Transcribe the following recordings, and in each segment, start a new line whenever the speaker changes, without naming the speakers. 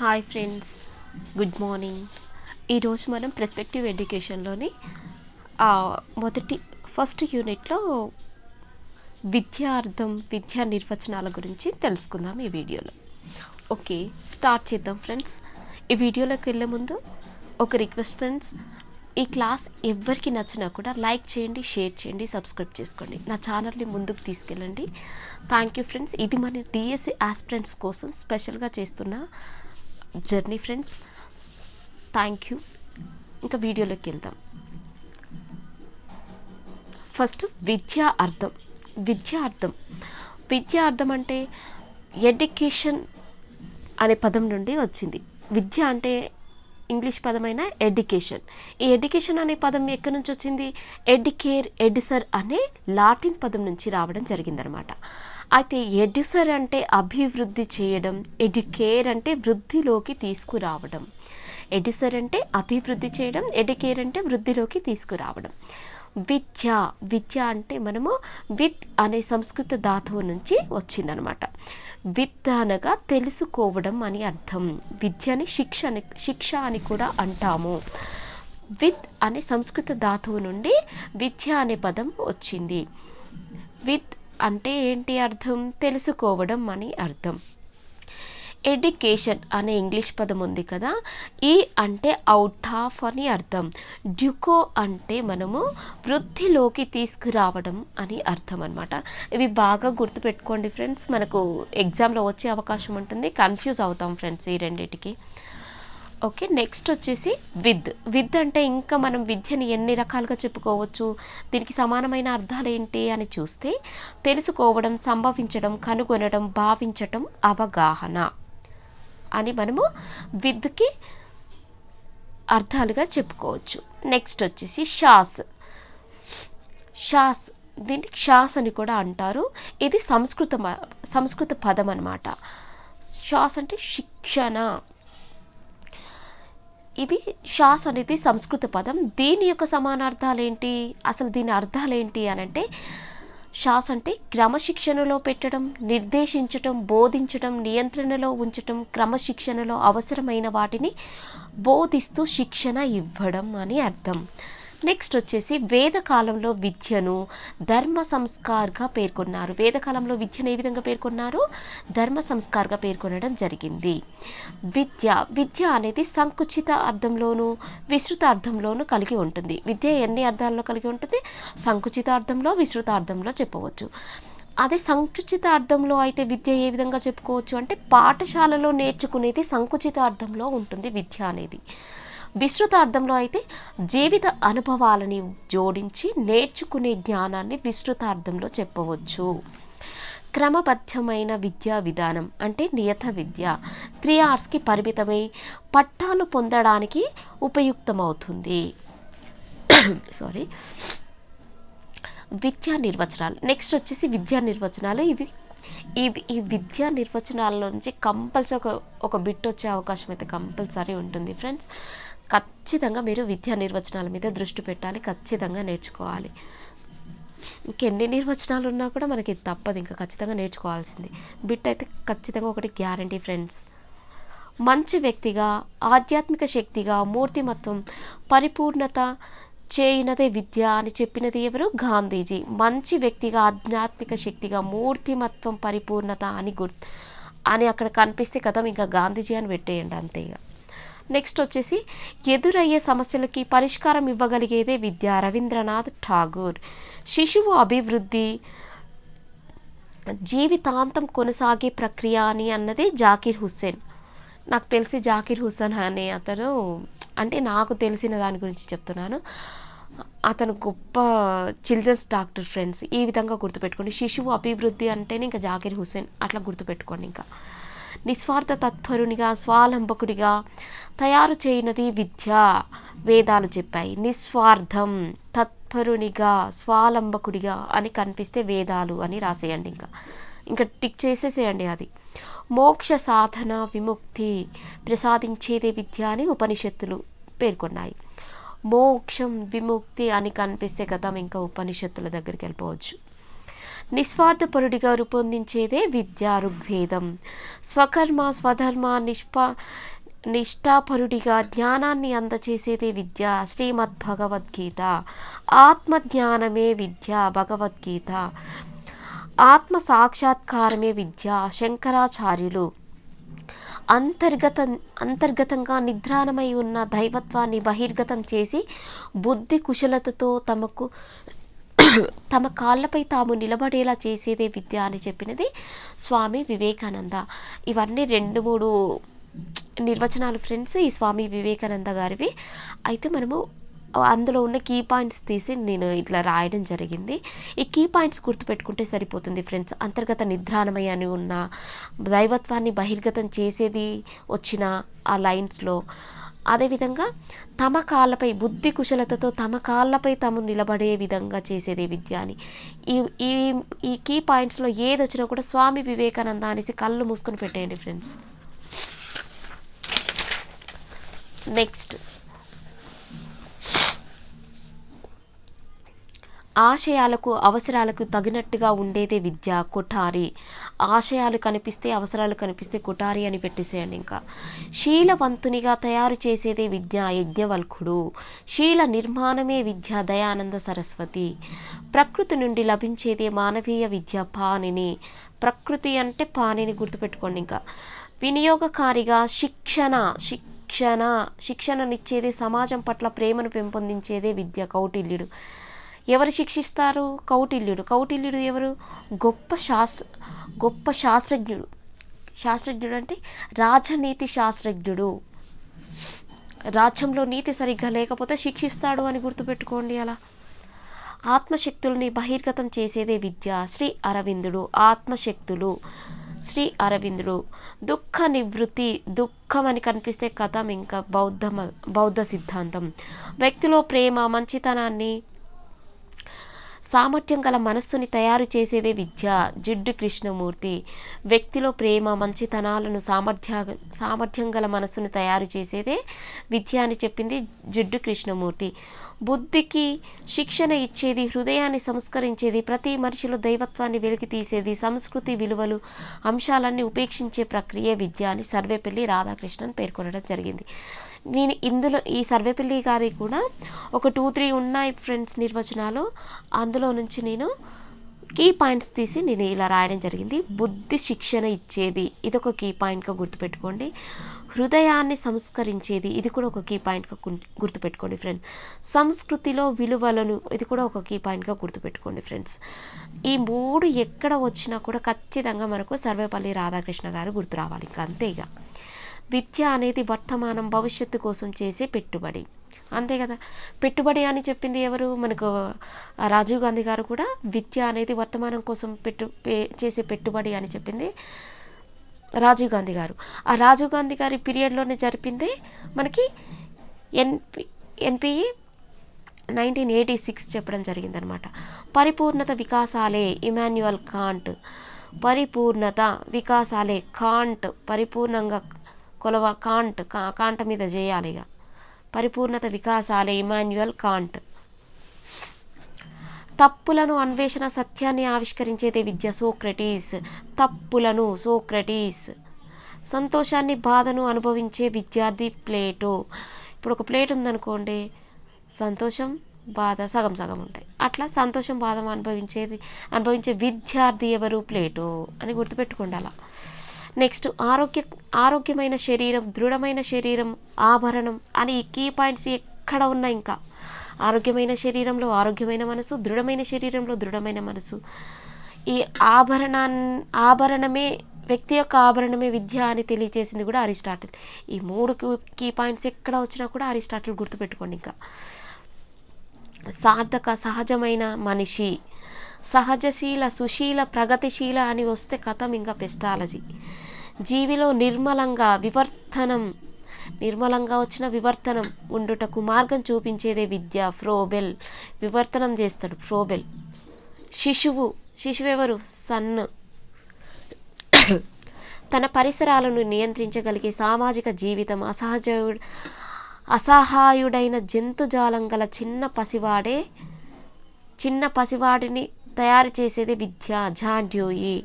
Hi friends good morning ఈరోజు మనం perspective ఎడ్యుకేషన్లోని మొదటి ఫస్ట్ యూనిట్లో విద్యార్థం విద్యా నిర్వచనాల గురించి తెలుసుకుందాం ఈ వీడియోలో. ఓకే స్టార్ట్ చేద్దాం ఫ్రెండ్స్ ఈ వీడియోలోకి వెళ్ళే ముందు ఒక రిక్వెస్ట్ ఫ్రెండ్స్ ఈ క్లాస్ ఎవరికి నచ్చినా కూడా లైక్ చేయండి షేర్ చేయండి సబ్స్క్రైబ్ చేసుకోండి. నా ఛానల్ని ముందుకు తీసుకెళ్ళండి. థ్యాంక్ యూ ఫ్రెండ్స్ ఇది మన డిఎస్సి ఆస్పిరెంట్స్ కోసం స్పెషల్గా చేస్తున్న జర్నీ ఫ్రెండ్స్. థ్యాంక్ యూ ఇంకా వీడియోలోకి వెళ్దాం. ఫస్ట్ విద్యా అర్థం. విద్యా అర్థం. విద్యా అర్థం అంటే ఎడ్యుకేషన్ అనే పదం నుండి వచ్చింది. విద్య అంటే ఇంగ్లీష్ పదమైన ఎడ్యుకేషన్. ఈ ఎడ్యుకేషన్ అనే పదం ఎక్కడి నుంచి వచ్చింది? ఎడ్యుకేర్ ఎడ్యుసర్ అనే లాటిన్ పదం నుంచి రావడం జరిగిందనమాట. అయితే ఎడ్యుసర్ అంటే అభివృద్ధి చేయడం ఎడ్యుకేర్ అంటే వృద్ధిలోకి తీసుకురావడం. ఎడ్యుసర్ అంటే అభివృద్ధి చేయడం ఎడ్యుకేర్ అంటే వృద్ధిలోకి తీసుకురావడం. విద్య విద్య అంటే మనము విత్ అనే సంస్కృత ధాతువు నుంచి వచ్చిందనమాట. విత్ అనగా తెలుసుకోవడం అని అర్థం. విద్యని శిక్ష అని శిక్ష అని కూడా అంటాము. విత్ అనే సంస్కృత ధాతువు నుండి విద్య అనే పదం వచ్చింది. విత్ అంటే ఏంటి అర్థం? తెలుసుకోవడం అని అర్థం. ఎడ్యుకేషన్ అనే ఇంగ్లీష్ పదం ఉంది కదా? ఈ అంటే అవుట్ ఆఫ్ అని అర్థం. డ్యుకో అంటే మనము వృద్ధిలోకి తీసుకురావడం అని అర్థం అనమాట ఇవి బాగా గుర్తుపెట్టుకోండి ఫ్రెండ్స్. మనకు ఎగ్జామ్లో వచ్చే అవకాశం ఉంటుంది. కన్ఫ్యూజ్ అవుతాం ఫ్రెండ్స్ ఈ రెండింటికి. ఓకే నెక్స్ట్ వచ్చేసి విద్. విద్ అంటే ఇంకా మనం విద్యని ఎన్ని రకాలుగా చెప్పుకోవచ్చు? దీనికి సమానమైన అర్థాలు ఏంటి అని చూస్తే తెలుసుకోవడం సంభవించడం కనుగొనడం భావించటం అవగాహన అని మనము విద్కి అర్థాలుగా చెప్పుకోవచ్చు. నెక్స్ట్ వచ్చేసి షాస్ షాస్ దీన్ని షాస్ అని కూడా అంటారు. ఇది సంస్కృత మ- సంస్కృత పదం అనమాట షాస్ అంటే శిక్షణ. ఇది షాస్ అనేది సంస్కృత పదం. దీని యొక్క సమానార్థాలేంటి? అసలు దీని అర్థాలు ఏంటి అని అంటే షాస్ అంటే క్రమశిక్షణలో పెట్టడం నిర్దేశించటం బోధించటం నియంత్రణలో ఉంచటం క్రమశిక్షణలో అవసరమైన వాటిని బోధిస్తూ శిక్షణ ఇవ్వడం అని అర్థం. నెక్స్ట్ వచ్చేసి వేదకాలంలో విద్యను ధర్మ సంస్కార్గా పేర్కొన్నారు. వేదకాలంలో విద్యను ఏ విధంగా పేర్కొన్నారు? ధర్మ సంస్కార్గా పేర్కొనడం జరిగింది. విద్య విద్య అనేది సంకుచిత అర్థంలోను విస్తృత అర్థంలోను కలిగి ఉంటుంది. విద్య ఎన్ని అర్థాల్లో కలిగి ఉంటుంది? సంకుచిత అర్థంలో విస్తృత అర్థంలో చెప్పవచ్చు. అదే సంకుచిత అర్థంలో అయితే విద్య ఏ విధంగా చెప్పుకోవచ్చు అంటే పాఠశాలలో నేర్చుకునేది సంకుచిత అర్థంలో ఉంటుంది విద్య అనేది. విస్తృతార్థంలో అయితే జీవిత అనుభవాలని జోడించి నేర్చుకునే జ్ఞానాన్ని విస్తృతార్థంలో చెప్పవచ్చు. క్రమబద్ధమైన విద్యా విధానం అంటే నియత విద్య. త్రీ అవర్స్కి పరిమితమై పట్టాలు పొందడానికి ఉపయుక్తమవుతుంది. సారీ విద్యా నిర్వచనాలు. నెక్స్ట్ వచ్చేసి విద్యా నిర్వచనాలు. ఇవి ఇవి ఈ విద్యా నిర్వచనాల నుంచి కంపల్సరీ ఒక ఒక బిట్ వచ్చే అవకాశం అయితే కంపల్సరీ ఉంటుంది ఫ్రెండ్స్ ఖచ్చితంగా మీరు విద్యా నిర్వచనాల మీద దృష్టి పెట్టాలి ఖచ్చితంగా నేర్చుకోవాలి. ఇంకెన్ని నిర్వచనాలు ఉన్నా కూడా మనకి తప్పదు. ఇంకా ఖచ్చితంగా నేర్చుకోవాల్సింది. బిట్ అయితే ఖచ్చితంగా ఒకటి గ్యారంటీ ఫ్రెండ్స్ మంచి వ్యక్తిగా ఆధ్యాత్మిక శక్తిగా మూర్తిమత్వం పరిపూర్ణత చేయినదే విద్య అని చెప్పినది ఎవరు? గాంధీజీ. మంచి వ్యక్తిగా ఆధ్యాత్మిక శక్తిగా మూర్తిమత్వం పరిపూర్ణత అని గుర్ అని అక్కడ కనిపిస్తే కదా ఇంకా గాంధీజీ అని పెట్టేయండి అంతే ఇక. నెక్స్ట్ వచ్చేసి ఎదురయ్యే సమస్యలకి పరిష్కారం ఇవ్వగలిగేదే విద్య రవీంద్రనాథ్ ఠాగూర్. శిశువు అభివృద్ధి జీవితాంతం కొనసాగే ప్రక్రియ అని అన్నది జాకీర్ హుస్సేన్. నాకు తెలిసి జాకీర్ హుస్సేన్ అనే అతను అంటే నాకు తెలిసిన దాని గురించి చెప్తున్నాను. అతను గొప్ప చిల్డ్రన్స్ డాక్టర్ ఫ్రెండ్స్. ఈ విధంగా గుర్తుపెట్టుకోండి. శిశువు అభివృద్ధి అంటేనే ఇంకా జాకీర్ హుస్సేన్. అట్లా గుర్తుపెట్టుకోండి ఇంకా. నిస్వార్థ తత్పరునిగా స్వాలంబకుడిగా తయారు చేయనది విద్య. వేదాలు చెప్పాయి. నిస్వార్థం తత్పరునిగా స్వాలంబకుడిగా అని కనిపిస్తే వేదాలు అని రాసేయండి ఇంకా. ఇంకా టిక్ చేసేసేయండి అది. మోక్ష సాధన విముక్తి ప్రసాదించేదే విద్య అని ఉపనిషత్తులు పేర్కొన్నాయి. మోక్షం విముక్తి అని కనిపిస్తే కదా ఇంకా ఉపనిషత్తుల దగ్గరికి వెళ్ళిపోవచ్చు. నిస్వార్థపరుడిగా రూపొందించేదే విద్య ఋగ్వేదం. స్వకర్మ స్వధర్మ నిష్పా నిష్ఠాపరుడిగా జ్ఞానాన్ని అందచేసేదే విద్య శ్రీమద్ భగవద్గీత ఆత్మజ్ఞానమే విద్య భగవద్గీత. ఆత్మ సాక్షాత్కారమే విద్య శంకరాచార్యులు. అంతర్గత అంతర్గతంగా నిద్రాణమై ఉన్న దైవత్వాన్ని బహిర్గతం చేసి బుద్ధి కుశలతతో తమకు తమ కాళ్ళపై తాము నిలబడేలా చేసేదే విద్య అని చెప్పినది స్వామి వివేకానంద. ఇవన్నీ రెండు మూడు నిర్వచనాలు ఫ్రెండ్స్ ఈ స్వామి వివేకానంద గారివి. అయితే మనము అందులో ఉన్న కీ పాయింట్స్ తీసి నేను ఇట్లా రాయడం జరిగింది. ఈ కీ పాయింట్స్ గుర్తుపెట్టుకుంటే సరిపోతుంది ఫ్రెండ్స్. అంతర్గత నిద్రాణమయ అని ఉన్న దైవత్వాన్ని బహిర్గతం చేసేది వచ్చిన ఆ లైన్స్లో అదేవిధంగా తమ కాళ్ళపై బుద్ధి కుశలతతో తమ కాళ్ళపై తాము నిలబడే విధంగా చేసేదే విద్య అని. ఈ ఈ ఈ కీ పాయింట్స్లో ఏది వచ్చినా కూడా స్వామి వివేకానంద అనేసి కళ్ళు మూసుకొని పెట్టేయండి ఫ్రెండ్స్ నెక్స్ట్ ఆశయాలకు అవసరాలకు తగినట్టుగా ఉండేదే విద్య కొఠారి. ఆశయాలు కనిపిస్తే అవసరాలు కనిపిస్తే కొఠారి అని పెట్టేసేయండి ఇంకా. శీలవంతునిగా తయారు చేసేదే విద్య యజ్ఞవల్కుడు. శీల నిర్మాణమే విద్య దయానంద సరస్వతి. ప్రకృతి నుండి లభించేదే మానవీయ విద్య పానిని ప్రకృతి అంటే పానిని గుర్తుపెట్టుకోండి ఇంకా. వినియోగకారిగా శిక్షణ శిక్షణ శిక్షణనిచ్చేదే సమాజం పట్ల ప్రేమను పెంపొందించేదే విద్య కౌటిల్యుడు. ఎవరు శిక్షిస్తారు? కౌటిల్యుడు. కౌటిల్యుడు ఎవరు? గొప్ప శాస్త్ర గొప్ప శాస్త్రజ్ఞుడు. శాస్త్రజ్ఞుడు అంటే రాజనీతి శాస్త్రజ్ఞుడు. రాజ్యంలో నీతి సరిగ్గా లేకపోతే శిక్షిస్తాడు అని గుర్తుపెట్టుకోండి అలా. ఆత్మశక్తుల్ని బహిర్గతం చేసేదే విద్య. శ్రీ అరవిందుడు ఆత్మశక్తులు. శ్రీ అరవిందుడు దుఃఖ నివృత్తి దుఃఖం అని కనిపిస్తే కథం ఇంకా బౌద్ధ బౌద్ధ సిద్ధాంతం. వ్యక్తిలో ప్రేమ మంచితనాన్ని సామర్థ్యం గల మనస్సుని తయారు చేసేదే విద్య. జిడ్డు కృష్ణమూర్తి. వ్యక్తిలో ప్రేమ మంచితనాలను సామర్థ్య సామర్థ్యం గల మనస్సును తయారు చేసేదే విద్య అని చెప్పింది జిడ్డు కృష్ణమూర్తి. బుద్ధికి శిక్షణ ఇచ్చేది హృదయాన్ని సంస్కరించేది ప్రతి మనిషిలో దైవత్వాన్ని వెలికి తీసేది సంస్కృతి విలువలు అంశాలన్నీ ఉపేక్షించే ప్రక్రియ విద్య అని సర్వేపల్లి రాధాకృష్ణన్ పేర్కొనడం జరిగింది. నేను ఇందులో ఈ సర్వేపల్లి గారి కూడా ఒక టూ త్రీ ఉన్నాయి ఫ్రెండ్స్ నిర్వచనాలు. అందులో నుంచి నేను కీ పాయింట్స్ తీసి నేను ఇలా రాయడం జరిగింది. బుద్ధి శిక్షణ ఇచ్చేది. ఇది ఒక కీ పాయింట్గా గుర్తుపెట్టుకోండి. హృదయాన్ని సంస్కరించేది. ఇది కూడా ఒక కీ పాయింట్గా గుర్తు- గుర్తుపెట్టుకోండి ఫ్రెండ్స్ సంస్కృతిలో విలువలను ఇది కూడా ఒక కీ పాయింట్గా గుర్తుపెట్టుకోండి ఫ్రెండ్స్ ఈ మూడు ఎక్కడ వచ్చినా కూడా ఖచ్చితంగా మనకు సర్వేపల్లి రాధాకృష్ణ గారు గుర్తు రావాలి. ఇంకా అంతే ఇక విద్య అనేది వర్తమానం భవిష్యత్తు కోసం చేసే పెట్టుబడి. అంతే కదా. పెట్టుబడి అని చెప్పింది ఎవరు? మనకు రాజీవ్ గాంధీ గారు కూడా విద్య అనేది వర్తమానం కోసం పెట్టు చేసే పెట్టుబడి అని చెప్పింది. రాజీవ్ గాంధీ గారు. ఆ రాజీవ్ గాంధీ గారి పీరియడ్లోనే జరిపిందే మనకి NP NPE nineteen eighty six చెప్పడం జరిగిందనమాట పరిపూర్ణత వికాసాలే ఇమాన్యువల్ కాంట్. పరిపూర్ణత వికాసాలే కాంట్. పరిపూర్ణంగా కొలవ కాంట్ కా- కాంట మీద చేయాలి ఇక పరిపూర్ణత వికాసాలే ఇమాన్యువల్ కాంట్. తప్పులను అన్వేషణ సత్యాన్ని ఆవిష్కరించేదే విద్య సోక్రటీస్. తప్పులను సోక్రటీస్. సంతోషాన్ని బాధను అనుభవించే విద్యార్థి ప్లేటో. ఇప్పుడు ఒక ప్లేట్ ఉందనుకోండి. సంతోషం బాధ సగం సగం ఉంటాయి. అట్లా సంతోషం బాధ అనుభవించేది అనుభవించే విద్యార్థి ఎవరు? ప్లేటో అని గుర్తుపెట్టుకోండి అలా. నెక్స్ట్ ఆరోగ్య ఆరోగ్యమైన శరీరం దృఢమైన శరీరం ఆభరణం అని ఈ కీ పాయింట్స్ ఎక్కడ ఉన్నాయి ఇంకా ఆరోగ్యమైన శరీరంలో ఆరోగ్యమైన మనసు దృఢమైన శరీరంలో దృఢమైన మనసు. ఈ ఆభరణాన్ ఆభరణమే వ్యక్తి యొక్క ఆభరణమే విద్య అని తెలియజేసింది కూడా అరిస్టాటిల్. ఈ మూడు కీ పాయింట్స్ ఎక్కడ వచ్చినా కూడా అరిస్టాటిల్ గుర్తుపెట్టుకోండి ఇంకా. సార్థక సహజమైన మనిషి సహజశీల సుశీల ప్రగతిశీల అని వస్తే కథం ఇంకా పెస్టాలజీ జీవిలో నిర్మలంగా వివర్తనం నిర్మలంగా వచ్చిన వివర్తనం ఉండుటకు మార్గం చూపించేదే విద్య. ఫ్రోబెల్. వివర్తనం చేస్తాడు. ఫ్రోబెల్. శిశువు. శిశువు ఎవరు సన్. తన పరిసరాలను నియంత్రించగలిగే సామాజిక జీవితం అసహజ అసహాయుడైన జంతుజాలం గల చిన్న పసివాడే చిన్న పసివాడిని తయారు చేసేది విద్య. జాండ్యూయి.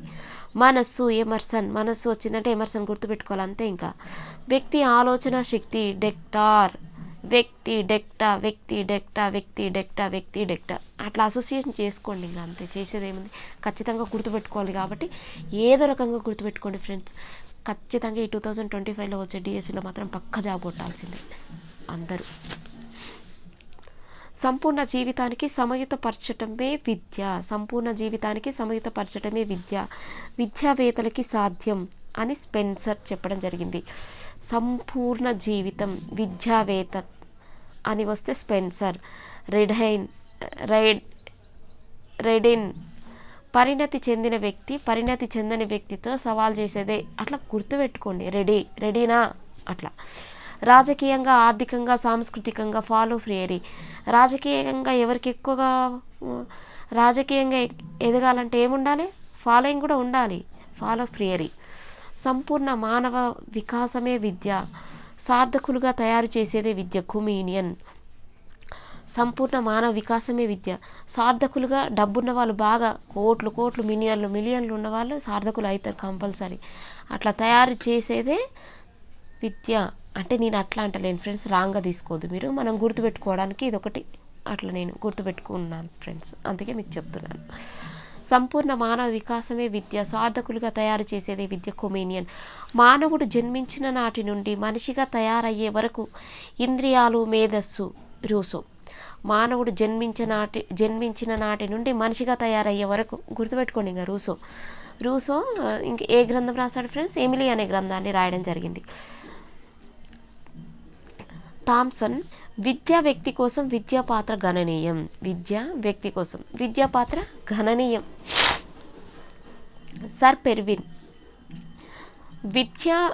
మనస్సు ఎమర్సన్ మనస్సు వచ్చిందంటే ఎమర్సన్ గుర్తుపెట్టుకోవాలి అంతే ఇంకా. వ్యక్తి ఆలోచన శక్తి డెక్టార్ వ్యక్తి డెక్టా వ్యక్తి డెక్టా వ్యక్తి డెక్టా వ్యక్తి డెక్టా. అట్లా అసోసియేషన్ చేసుకోండి ఇంకా అంతే. చేసేది ఏముంది? ఖచ్చితంగా గుర్తుపెట్టుకోవాలి కాబట్టి ఏదో రకంగా గుర్తుపెట్టుకోండి ఫ్రెండ్స్ ఖచ్చితంగా ఈ టూ థౌజండ్ ట్వంటీ ఫైవ్లో వచ్చే డిఎస్సిలో మాత్రం పక్క జాబ్ కొట్టాల్సిందే. అందరూ. సంపూర్ణ జీవితానికి సమయుతపరచటమే విద్య. సంపూర్ణ జీవితానికి సమయుతపరచటమే విద్య. విద్యావేత్తలకి సాధ్యం అని స్పెన్సర్ చెప్పడం జరిగింది. సంపూర్ణ జీవితం విద్యావేత్త అని వస్తే స్పెన్సర్. రెడ్హైన్ రెడ్ రెడిన్ పరిణతి చెందిన వ్యక్తి పరిణతి చెందని వ్యక్తితో సవాల్ చేసేదే. అట్లా గుర్తుపెట్టుకోండి. రెడీ రెడీనా? అట్లా. రాజకీయంగా ఆర్థికంగా సాంస్కృతికంగా ఫాలో ఫ్రియరీ రాజకీయంగా ఎవరికి ఎక్కువగా రాజకీయంగా ఎదగాలంటే ఏముండాలి? ఫాలోయింగ్ కూడా ఉండాలి. ఫాలో ఫ్రియరీ సంపూర్ణ మానవ వికాసమే విద్య. సార్థకులుగా తయారు చేసేదే విద్య. కుమీనియన్ సంపూర్ణ మానవ వికాసమే విద్య. సార్థకులుగా డబ్బున్న వాళ్ళు బాగా కోట్లు కోట్లు మిలియన్లు మిలియన్లు ఉన్నవాళ్ళు సార్థకులు అవుతారు కంపల్సరీ. అట్లా తయారు చేసేదే విద్య. అంటే నేను అట్లా అంటలేను ఫ్రెండ్స్ రాంగ్గా తీసుకోవద్దు మీరు. మనం గుర్తుపెట్టుకోవడానికి ఇది ఒకటి అట్లా నేను గుర్తుపెట్టుకున్నాను ఫ్రెండ్స్. అందుకే మీకు చెప్తున్నాను. సంపూర్ణ మానవ వికాసమే విద్య. సాధకులుగా తయారు చేసేది విద్య కొమేనియన్. మానవుడు జన్మించిన నాటి నుండి మనిషిగా తయారయ్యే వరకు ఇంద్రియాలు మేధస్సు రూసో. మానవుడు జన్మించిన నాటి జన్మించిన నాటి నుండి మనిషిగా తయారయ్యే వరకు గుర్తుపెట్టుకోండి ఇంకా రూసో. రూసో ఇంక ఏ గ్రంథం రాశాడు ఫ్రెండ్స్? ఎమిలీ అనే గ్రంథాన్ని రాయడం జరిగింది. థామ్సన్ విద్యా వ్యక్తి కోసం విద్యా పాత్ర గణనీయం. విద్య వ్యక్తి కోసం. విద్యా పాత్ర గణనీయం. సర్ పెర్విన్. విద్య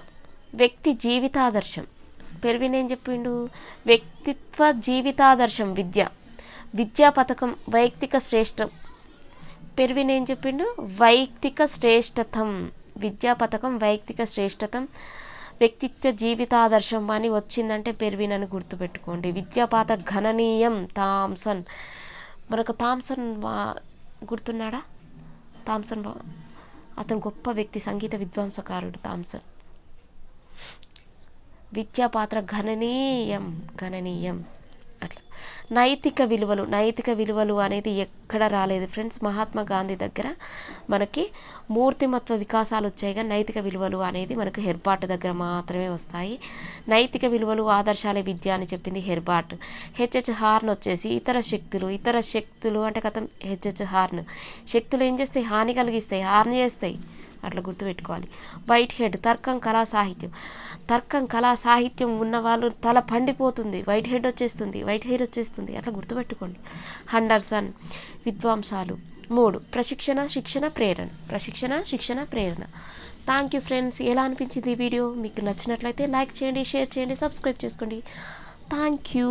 వ్యక్తి జీవితాదర్శం. పెర్విన్ ఏం చెప్పిండు? వ్యక్తిత్వ జీవితాదర్శం విద్య. విద్యా పథకం వైయక్తిక శ్రేష్టం. పెర్విన్ ఏం చెప్పిండు? వైయక్తిక శ్రేష్టతం. విద్యా పథకం వైయక్తిక శ్రేష్టతం. వ్యక్తిత్వ జీవితాదర్శం అని వచ్చిందంటే పెర్విన్ అని గుర్తుపెట్టుకోండి. విద్యాపాత గణనీయం థామ్సన్. మనకు థామ్సన్ వా- గుర్తున్నాడా? థామ్సన్ అతను గొప్ప వ్యక్తి సంగీత విద్వాంసకారుడు థామ్సన్. విద్యా పాత్ర గణనీయం గణనీయం నైతిక విలువలు నైతిక విలువలు అనేది ఎక్కడ రాలేదు. ఫ్రెండ్స్ మహాత్మా గాంధీ దగ్గర మనకి మూర్తిమత్వ వికాసాలు వచ్చాయిగా నైతిక విలువలు అనేది మనకు హెర్బాట్ దగ్గర మాత్రమే వస్తాయి. నైతిక విలువలు ఆదర్శాలే విద్య అని చెప్పింది హెర్బాట్ హెచ్హెచ్ హార్న్ వచ్చేసి ఇతర శక్తులు ఇతర శక్తులు అంటే కథం హెచ్హెచ్ హార్న్. శక్తులు ఏం చేస్తాయి? హాని కలిగిస్తాయి హార్న్ చేస్తాయి. అట్లా గుర్తుపెట్టుకోవాలి. వైట్ హెడ్ తర్కం కళా సాహిత్యం. తర్కం కళా సాహిత్యం ఉన్న వాళ్ళు తల పండిపోతుంది. వైట్ హెడ్ వచ్చేస్తుంది వైట్ హెయిర్ వచ్చేస్తుంది. అట్లా గుర్తుపెట్టుకోండి. హండర్సన్ విద్వాంసాలు. మూడు ప్రశిక్షణ శిక్షణ ప్రేరణ. ప్రశిక్షణ శిక్షణ ప్రేరణ. థ్యాంక్ యూ ఫ్రెండ్స్ ఎలా అనిపించింది ఈ వీడియో? మీకు నచ్చినట్లయితే లైక్ చేయండి షేర్ చేయండి సబ్స్క్రైబ్ చేసుకోండి. Thank you